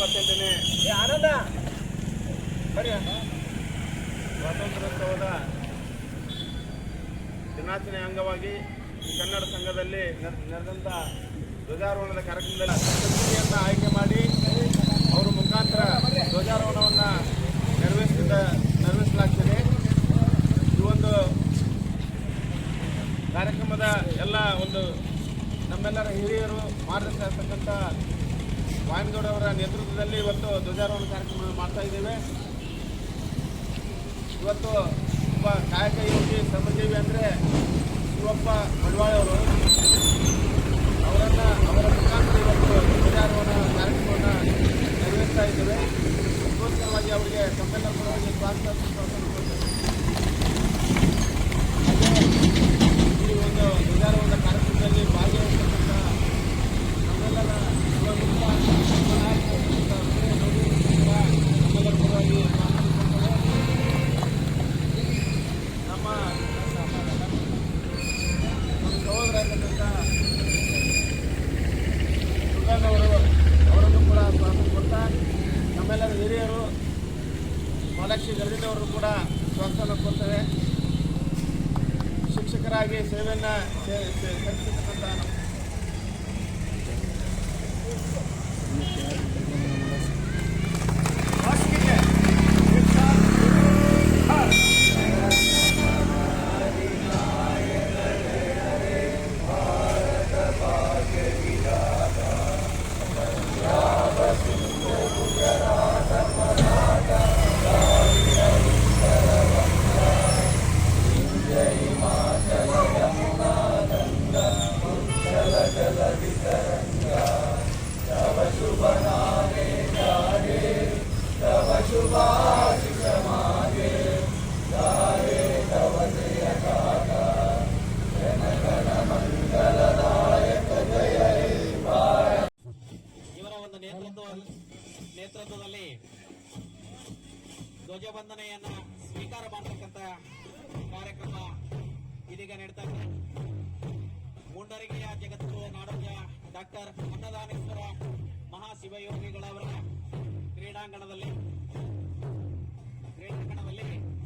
ಎಪ್ಪತ್ತೆಂಟನೇ ಆನಂದ. ಸ್ವಾತಂತ್ರ್ಯೋತ್ಸವದ ದಿನಾಚರಣೆ ಅಂಗವಾಗಿ ಕನ್ನಡ ಸಂಘದಲ್ಲಿ ನಡೆದಂಥ ಧ್ವಜಾರೋಹಣದ ಕಾರ್ಯಕ್ರಮದಲ್ಲಿ ಆಯ್ಕೆ ಮಾಡಿ ಅವರ ಮುಖಾಂತರ ಧ್ವಜಾರೋಹಣವನ್ನು ನೆರವೇರಿಸಿದ, ನೆರವೇರಿಸಲಾಗ್ತದೆ. ಈ ಒಂದು ಕಾರ್ಯಕ್ರಮದ ಎಲ್ಲ ಒಂದು ನಮ್ಮೆಲ್ಲರ ಹಿರಿಯರು ಮಾರ್ಗದರ್ಶಿರ್ತಕ್ಕಂಥ ವಾಯನಗೌಡ ಅವರ ನೇತೃತ್ವದಲ್ಲಿ ಇವತ್ತು ಧ್ವಜಾರೋಹಣ ಕಾರ್ಯಕ್ರಮ ಮಾಡ್ತಾ ಇದ್ದೇವೆ. ಇವತ್ತು ಒಬ್ಬ ಕಾಯಕ ಯೋಗಿ ಶ್ರಮಜೀವಿ ಅಂದರೆ ಶಿವಪ್ಪ ಮಡ್ವಾಳ ಅವರು. ಅವರನ್ನು ಅವರ ಮುಖಾಂತರ ಇವತ್ತು ಧ್ವಜಾರೋಹಣ ಕಾರ್ಯಕ್ರಮವನ್ನು ನೆರವೇರಿಸ್ತಾ ಇದ್ದೇವೆ. ಅದಕ್ಕೋಸ್ಕರವಾಗಿ ಅವರಿಗೆ ಪರವಾಗಿ ಸ್ವಾಗತ ಸುಸ್ವಾಗತ ಕೊಡ್ತೇವೆ. ಹಾಗೆ ಈ ಒಂದು ಧ್ವಜಾರೋಹಣ ಕಾರ್ಯಕ್ರಮದಲ್ಲಿ ಭಾಗಿಯಾಗಿರ್ತಕ್ಕಂಥ ನಮ್ಮೆಲ್ಲರ ಯುವಕರಿಂದ ನಾಯಕರಾಗಿರ್ತಕ್ಕಂಥ ವಿಜಯ ಗೌರಿ ಕೂಡ ನಮ್ಮೆಲ್ಲರ ಪರವಾಗಿ ಸ್ವಾಗತ ಕೊಡ್ತೇವೆ. ನಮ್ಮ ನಮ್ಮ ಸಹೋದರಾಗಿರ್ತಕ್ಕಂಥ ಸುಗನ್ ಅವರು ಅವರನ್ನು ಕೂಡ ಸ್ವಾಗತ ಕೊಡ್ತಾ ನಮ್ಮೆಲ್ಲರ ಹಿರಿಯರು ಮಹಾಲಕ್ಷ್ಮಿ ಗರ್ಜಿನವರು ಕೂಡ ಪ್ರೋತ್ಸಾಹ ಕೊಡ್ತೇವೆ. ಶಿಕ್ಷಕರಾಗಿ ಸೇವೆಯನ್ನು ಸಲ್ಲಿಸತಕ್ಕಂಥ ನೇತೃತ್ವದಲ್ಲಿ ಧ್ವಜಬಂಧನೆಯನ್ನ ಸ್ವೀಕಾರ ಮಾಡತಕ್ಕಂತ ಕಾರ್ಯಕ್ರಮ ಇದೀಗ ನಡೀತಾ ಇದೆ. ಮುಂಡರಿಗೆಯ ನಾಡೋಜ ಡಾಕ್ಟರ್ ಅನ್ನದಾನೇಶ್ವರ ಮಹಾಶಿವಯೋಗಿಗಳವರ ಕ್ರೀಡಾಂಗಣದಲ್ಲಿ